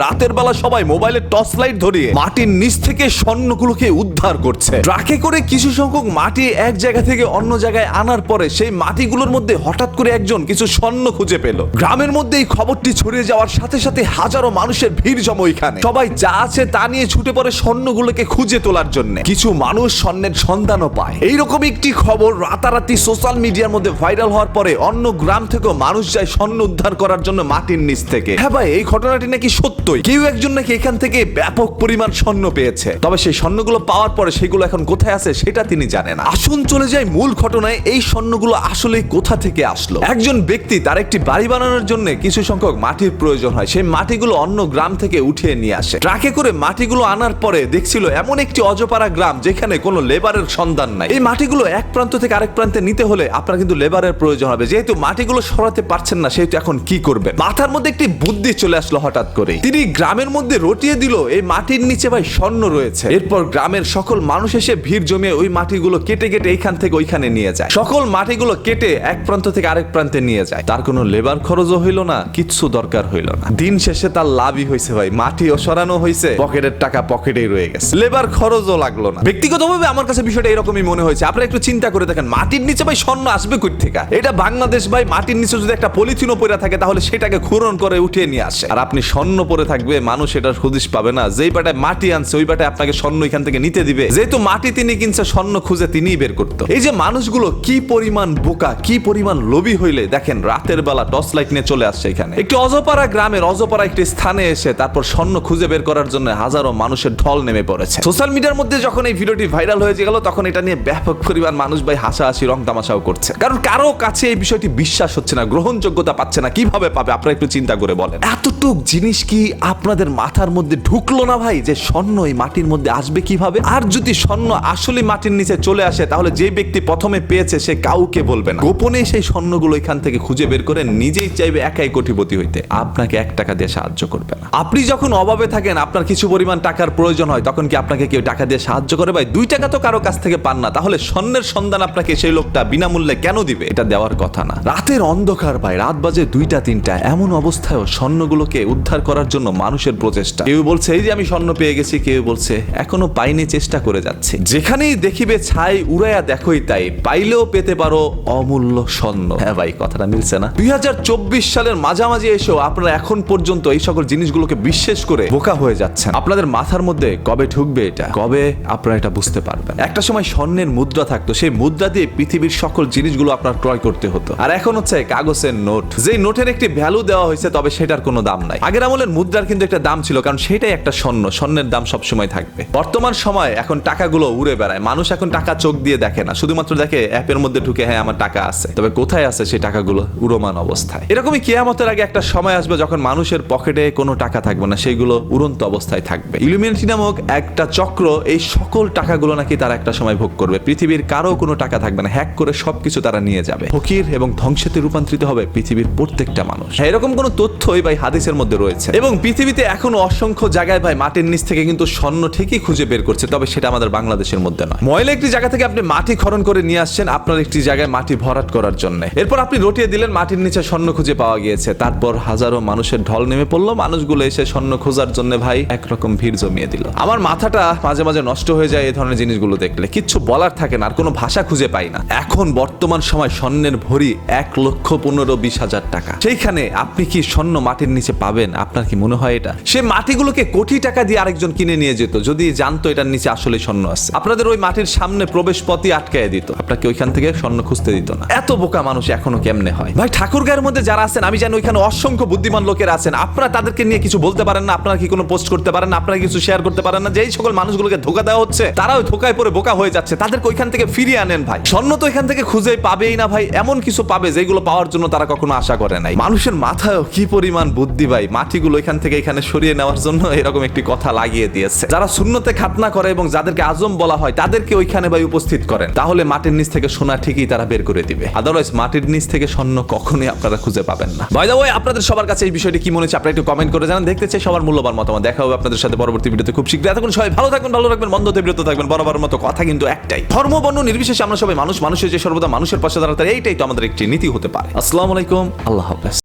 রাতের বেলা সবাই মোবাইলের টর্চ লাইট ধরিয়ে মাটির নিচ থেকে স্বর্ণগুলোকে উদ্ধার করছে। ট্রাকে করে কিছু সংখ্যক মাটি এক জায়গা থেকে অন্য জায়গায় আনার পরে সেই মাটিগুলোর মধ্যে হঠাৎ করে একজন কিছু স্বর্ণ খুঁজে পেল। গ্রামের মধ্যে এই খবরটি ছড়িয়ে যাওয়ার সাথে সাথে হাজারো মানুষের ভিড় জমা এখানে সবাই যা আছে তা নিয়ে ছুটে পড়ে স্বর্ণগুলোকে খুঁজে তোলার জন্য। কিছু মানুষ স্বর্ণের সন্ধানও পায়। এইরকম একটি খবর রাতারাতি সোশ্যাল মিডিয়ার মধ্যে ভাইরাল হওয়ার পরে অন্য গ্রাম থেকেও মানুষ যায় স্বর্ণ উদ্ধার করার জন্য মাটির নিচ থেকে। হ্যাঁ ভাই, এই ঘটনাটি নাকি সত্যই। কেউ একজন নাকি এখান থেকে ব্যাপক পরিমাণ স্বর্ণ পেয়েছে। তবে সেই স্বর্ণগুলো পাওয়ার পরে সেগুলো এখন কোথায় আছে সেটা তিনি জানেন আসুন চলে যাই মূল ঘটনায়, এই স্বর্ণগুলো আসলে কোথা থেকে আসলো? একজন ব্যক্তি তার একটি বাড়ি বানানোর জন্য কিছু সংখ্যক মাটির প্রয়োজন হয়। সেই মাটিগুলো অন্য গ্রাম থেকে উঠিয়ে নিয়ে আসে। ট্রাকে করে মাটিগুলো আনার পরে দেখছিল এমন একটি অজপাড়া গ্রাম যেখানে কোনো লেবারের সন্ধান নাই। এই মাটিগুলো এক প্রান্ত থেকে আরেক প্রান্তে নিতে হলে আপনার কিন্তু লেবারের প্রয়োজন হবে। যেহেতু মাটিগুলো সরাতে পারছেন না, সেহেতু এখন কি করবে মাথার মধ্যে একটি বুদ্ধি চলে আসলো হঠাৎ করে তিনি গ্রামের মধ্যে রটিয়ে দিল, এই মাটির নিচে ভাই স্বর্ণ রয়েছে। এরপর গ্রামের সকল মানুষ এসে ভিড় জমিয়ে ওই মাটিগুলো কেটে কেটে এইখান থেকে ওইখানে নিয়ে যায়। সকল মাটিগুলো কেটে এক প্রান্ত থেকে আরেক প্রান্তে নিয়ে যায়। তার কোনো লেবার খরচও হইল না, কিচ্ছু দরকার হইল না। দিন শেষে তার লাভই হয়েছে ভাই মাটিও সরানো হয়েছে পকেটের টাকা পকেটেই রয়ে গেছে। লেবার খরচও লাগল না। ব্যক্তিগতভাবে আমার কাছে বিষয়টা এরকমই মনে হয়েছে। আপনারা একটু চিন্তা করে দেখেন, মাটির নিচে ভাই স্বর্ণ আসবে কই থেকে এটা বাংলাদেশ ভাই, মাটির নিচে যদি একটা পলিথিনও পরে থাকে, তাহলে সেটাকে খুরন করে উঠিয়ে নিয়ে আসে। আর আপনি স্বর্ণ পরে থাকবে, মানুষ এটার হদিশ পাবে না। যেই পাটায় মাটি আনছে, ওই পাটায় আপনাকে স্বর্ণ এখান থেকে নিতে দিবে। যেহেতু মাটি তিনি কিনছে, স্বর্ণ খুঁজে তিনিই বের করতো। এই যে মানুষগুলো কি পরিমাণ বোকা, কি পরিমাণ লোভী হইলে, দেখেন রাতের বেলা টর্চ লাইট নিয়ে চলে আসছে এখানে। একটি অজপাড়া গ্রামের অজপাড়া একটি স্থানে এসে তারপর স্বর্ণ খুঁজে বের করার জন্য হাজারো মানুষের ঢল নেমে পড়েছে। সোশ্যাল মিডিয়ার মধ্যে যখন এই ভিডিওটি ভাইরাল হয়ে গেল, তখন এটা নিয়ে ব্যাপক পরিমাণ মানুষ ভাই হাসাহাসি, রং তামাশাও করছে। কারণ কারও কাছে এই বিষয়টি বিশ্বাস হচ্ছে না, গ্রহণযোগ্যতা পাচ্ছে না, কীভাবে পাবে? আপনারা একটু চিন্তা করে বলেন। এতটুক জিনিস কি আপনাদের মাথার মধ্যে ঢুকলো না ভাই যে স্বর্ণ এই মাটির মধ্যে আসবে কীভাবে? আর যদি স্বর্ণ আসলে মাটির নিচে চলে আসে, তাহলে যে ব্যক্তি প্রথমে পেয়েছে সে কাউকে বলবে না। গোপনে সেই স্বর্ণগুলো এখান থেকে খুঁজে বের করে নিজেই চাইবে একাই কোটিপতি হইতে। আপনাকে এক টাকা দিয়ে সাহায্য করবে না। আপনি যখন অভাবে থাকেন, আপনার কিছু পরিমাণ টাকার প্রয়োজন হয়, তখন কি আপনাকে কেউ টাকা দিয়ে সাহায্য করে? ভাই, দুই টাকা তো কারও কাছ থেকে পান না। তাহলে স্বর্ণের সন্ধান আপনাকে সেই লোকটা বিনামূল্যে কেন দিবে? এটা দেওয়ার কথা না। রাতের অন্ধকার, ভাই। রাত বাজে দুইটা, তিনটা। এমন অবস্থায়ও স্বর্ণগুলোকে উদ্ধার করার জন্য মানুষের প্রচেষ্টা। কেউ বলছে, এই যে আমি স্বর্ণ পেয়ে গেছি। কেউ বলছে, এখনও পাইনি, চেষ্টা করে যাচ্ছি। যেখানেই দেখিবে ছাই উড়াইয়া দেখোই তাই, পাইলেও পেতে পারো অমূল্য স্বর্ণ। হ্যাঁ ভাই, কথাটা মিলছে না। দুই সালের মাঝামাঝি এসেও আপনারা এখন পর্যন্ত এই সকল জিনিসগুলোকে বিশ্বাস করে বোকা হয়ে যাচ্ছেন। আপনাদের মাথার মধ্যে কবে ঢুকবে এটা? কবে আপনারা এটা বুঝতে পারবেন? একটা সময় স্বর্ণের মুদ্রা থাকতো। সেই মুদ্রা দিয়ে পৃথিবীর সকল জিনিসগুলো আপনার ক্রয় করতে হতো। আর এখন হচ্ছে কাগজের নোট। যেই নোটের একটি ভ্যালু দেওয়া হয়েছে, তবে সেটার কোনো দাম নাই। আগের আমলের মুদ্রার কিন্তু একটা দাম ছিল কারণ সেটাই একটা স্বর্ণ স্বর্ণের দাম সবসময় থাকবে। বর্তমান সময় এখন টাকাগুলো উড়ে বেড়ায় মানুষ এখন টাকা চোখ দিয়ে দেখে না শুধুমাত্র দেখে অ্যাপের মধ্যে ঢুকে হ্যাঁ আমার টাকা আছে। তবে কোথায় আছে সেই টাকাগুলো উড়মান অবস্থায়? এরকমই কেয়ামতের আগে একটা সময় আসবে যখন মানুষের পকেটে কোনো টাকা থাকবে না সেইগুলো উড়ন্ত অবস্থায় থাকবে। ইলুমিনেটি নামক একটা চক্র এই সকল টাকাগুলো নাকি তারা একটা সময় ভোগ করবে। পৃথিবীর কারও কোনো টাকা থাকবে না হ্যাক করে সবকিছু তারা নিয়ে যাবে। ফকির এবং ধ্বংসেতে রূপান্তরিত হবে পৃথিবীর প্রত্যেকটা মানুষ। হ্যাঁ, এরকম কোনো তথ্যই বা হাদিসের মধ্যে রয়েছে। এবং পৃথিবীতে এখনও অসংখ্য জায়গায় ভাই মাটির নিচ থেকে কিন্তু স্বর্ণ ঠিকই খুঁজে বের করছে, তবে সেটা আমাদের বাংলাদেশের মধ্যে নয়। ময়লা একটি জায়গা থেকে আপনি মাটি খনন করে নিয়ে আসছেন আপনার একটি জায়গায় মাটি ভরাট করার জন্য। এরপর আপনি রটিয়ে দিলেন, মাটির নিচে স্বর্ণ খুঁজে পাওয়া গিয়েছে। তারপর হাজারো মানুষের ঢল নেমে পড়ল, মানুষগুলো এসে স্বর্ণ খোঁজার জন্য ভাই একরকম ভিড় জমিয়ে দিল। আমার মাথাটা মাঝে মাঝে নষ্ট হয়ে যায় এই ধরনের জিনিসগুলো দেখলে। কিচ্ছু বলার থাকে না, আর কোনো ভাষা খুঁজে পাই না। এখন বর্তমান সময় স্বর্ণের ভরি এক লক্ষ পনেরো বিশ হাজার টাকা। সেইখানে আপনি কি স্বর্ণ মাটির নিচে পাবেন? আপনার কি মনে হয় এটা। সে মাটিগুলোকে কোটি টাকা দিয়ে আরেকজন কিনে নিয়ে যেত, যদি জানতো এটার নিচে আসলে স্বর্ণ আছে। আপনাদের ওই মাটির সামনে প্রবেশ পথই আটকায় দিত। আপনাকে ওইখান থেকে স্বর্ণ খুঁজতে দিত না। এত বোকা মানুষ এখনও কেমনে হয়? ভাই ঠাকুর গায়ের মধ্যে যারা আছেন, আমি জানি ওইখানে অসংখ্য বুদ্ধিমান লোকের আছেন। আপনারা তাদেরকে নিয়ে কিছু বলতে পারেন না, আপনারা কি কোনো পোস্ট করতে পারেন না, আপনারা কিছু শেয়ার করতে পারেন না? যে এই সকল মানুষগুলোকে ধোকা দেওয়া হচ্ছে, তারাও ধোকায় পরে বোকা হয়ে যাচ্ছে। তাদেরকে ওইখান থেকে ফিরিয়ে আনেন ভাই। স্বর্ণ তো এখান থেকে খুঁজে পাবেই না ভাই, এমন কিছু পাবে যেগুলো পাওয়ার জন্য তারা কখনো আশা করে নাই। মানুষের মাথায় কি পরিমাণ বুদ্ধি ভাই, মাটিগুলো এখান থেকে এখানে সরিয়ে নেওয়ার জন্য এরকম একটি কথা লাগিয়ে দিয়েছে। যারা শূন্যতে খাতনা করে এবং যাদেরকে আজম বলা হয়, তাদেরকে ওইখানে ভাই উপস্থিত করেন। তাহলে মাটির নিচ থেকে সোনা ঠিকই তারা বের করে দিবে। আদারওয়াইজ মাটির নিচ থেকে স্বর্ণ কখনোই আপনারা খুঁজে পাবেন না। বাই দ্য ওয়ে আপনাদের সবার কাছে এই বিষয়টি কি মনে হচ্ছে, আপনারা একটু কমেন্ট করে জানান। দেখতে চাই সবার মূল্যবান মতামত। দেখা হবে আপনাদের সাথে পরবর্তী ভিডিওতে। খুব শীঘ্রই। এতক্ষণ সবাই ভালো থাকবেন, ভালো রাখবেন বন্ধ বিরত থাকবেন। বরাবর মতো কথা কিন্তু একটাই। ধর্ম, বর্ণ, নির্বিশেষে আমরা সবাই মানুষ। মানুষের যে সর্বদা মানুষের পাশে দাঁড়াতে এইটাই তো আমাদের একটি নীতি হতে পারে। আসসালামু আলাইকুম। আল্লাহ হাফেজ।